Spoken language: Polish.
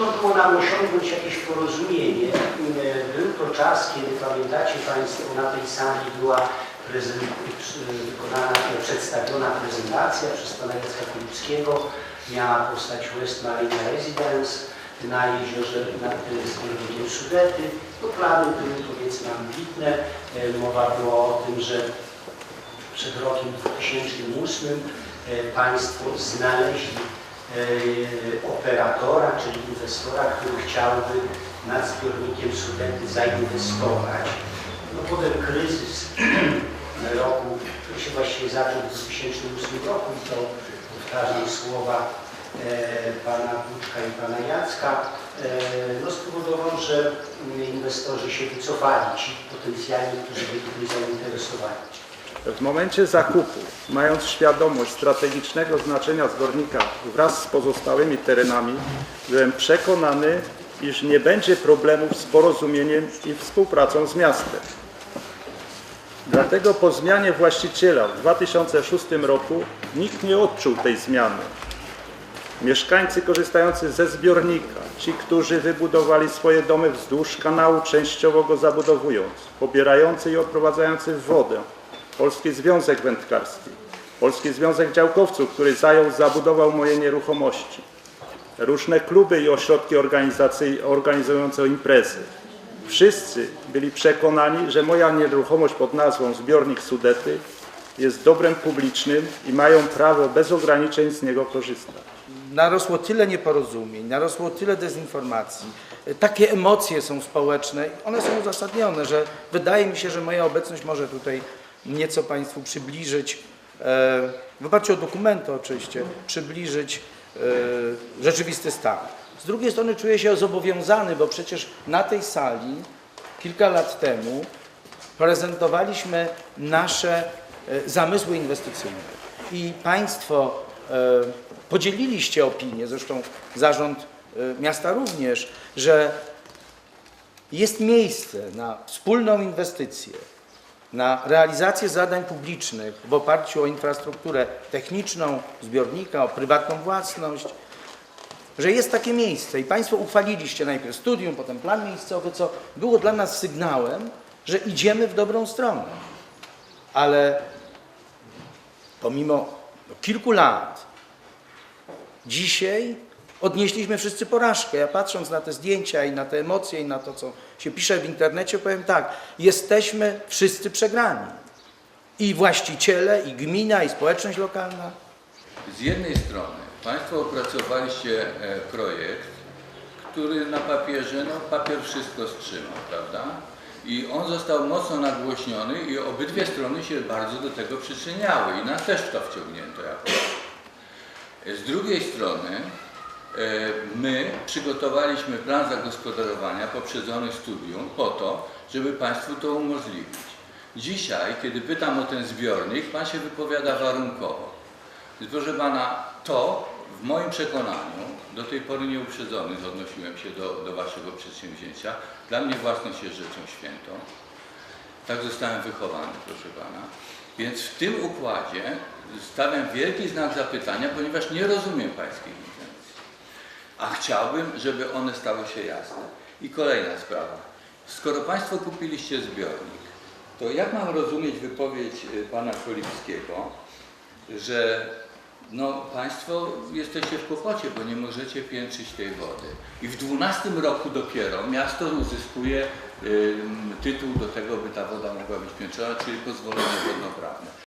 trudno było nam osiągnąć jakieś porozumienie. Był to czas, kiedy pamiętacie Państwo, na tej sali była prezent, wykonana, przedstawiona prezentacja przez pana Jacka. Miała powstać West Marina Residence na jeziorze nad zbiornikiem Sudety. No, plany były powiedzmy ambitne. E, Mowa była o tym, że przed rokiem 2008 e, Państwo znaleźli e, operatora, czyli inwestora, który chciałby nad zbiornikiem Sudety zainwestować. No potem kryzys roku, który się właściwie zaczął w 2008 roku, to powtarzam słowa e, pana Buczka i pana Jacka, e, no spowodował, że mm, inwestorzy się wycofali, ci potencjalni, którzy byli zainteresowani. W momencie zakupu, mając świadomość strategicznego znaczenia zbiornika wraz z pozostałymi terenami, byłem przekonany, iż nie będzie problemów z porozumieniem i współpracą z miastem. Dlatego po zmianie właściciela w 2006 roku nikt nie odczuł tej zmiany. Mieszkańcy korzystający ze zbiornika, ci, którzy wybudowali swoje domy wzdłuż kanału, częściowo go zabudowując, pobierający i odprowadzający wodę, Polski Związek Wędkarski, Polski Związek Działkowców, który zajął, zabudował moje nieruchomości, różne kluby i ośrodki organizujące imprezy. Wszyscy byli przekonani, że moja nieruchomość pod nazwą Zbiornik Sudety jest dobrem publicznym i mają prawo bez ograniczeń z niego korzystać. narosło tyle nieporozumień, narosło tyle dezinformacji, takie emocje są społeczne, one są uzasadnione, że wydaje mi się, że moja obecność może tutaj nieco Państwu przybliżyć, e, w oparciu o dokumenty oczywiście, przybliżyć e, rzeczywisty stan. Z drugiej strony czuję się zobowiązany, bo przecież na tej sali kilka lat temu prezentowaliśmy nasze e, zamysły inwestycyjne i Państwo podzieliliście opinię, zresztą zarząd miasta również, że jest miejsce na wspólną inwestycję, na realizację zadań publicznych w oparciu o infrastrukturę techniczną, zbiornika, o prywatną własność, że jest takie miejsce i Państwo uchwaliliście najpierw studium, potem plan miejscowy, co było dla nas sygnałem, że idziemy w dobrą stronę. Ale pomimo kilku lat, dzisiaj odnieśliśmy wszyscy porażkę. Ja patrząc na te zdjęcia i na te emocje i na to, co się pisze w internecie, powiem tak, jesteśmy wszyscy przegrani. I właściciele, i gmina, i społeczność lokalna. Z jednej strony Państwo opracowaliście e, projekt, który na papierze, no papier wszystko wstrzymał, prawda? I on został mocno nagłośniony i obydwie strony się bardzo do tego przyczyniały i nas też to wciągnięto jako. Z drugiej strony my przygotowaliśmy plan zagospodarowania poprzedzony studium po to, żeby Państwu to umożliwić. Dzisiaj, kiedy pytam o ten zbiornik, Pan się wypowiada warunkowo. Proszę Pana, to w moim przekonaniu, do tej pory nieuprzedzony odnosiłem się do, do Waszego przedsięwzięcia. Dla mnie własność jest rzeczą świętą. Tak zostałem wychowany, proszę Pana. Więc w tym układzie stawiam wielki znak zapytania, ponieważ nie rozumiem Pańskich intencji. A chciałbym, żeby one stały się jasne. I kolejna sprawa. Skoro Państwo kupiliście zbiornik, to jak mam rozumieć wypowiedź y, Pana Kolipskiego, że no, Państwo jesteście w kłopocie, bo nie możecie piętrzyć tej wody. I w 12 roku dopiero miasto uzyskuje ym, tytuł do tego, by ta woda mogła być piętrzona, czyli pozwolenie wodnoprawne.